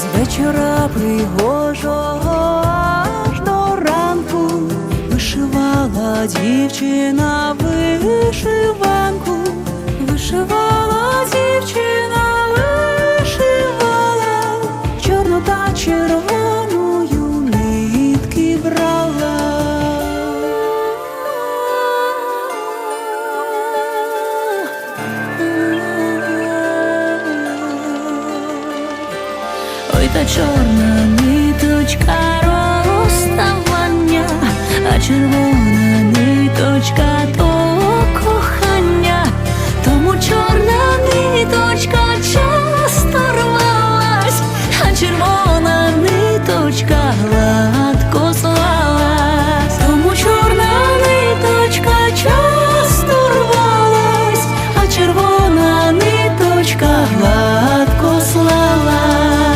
з вечора пригожого аж до ранку вишивала дівчина вишивала Ой, та чорна ниточка розставання, а червона ниточка то кохання, тому чорна ниточка часто рвалась, а червона ниточка гладко злалась, тому чорна ниточка часто рвалась, а червона ниточка гладко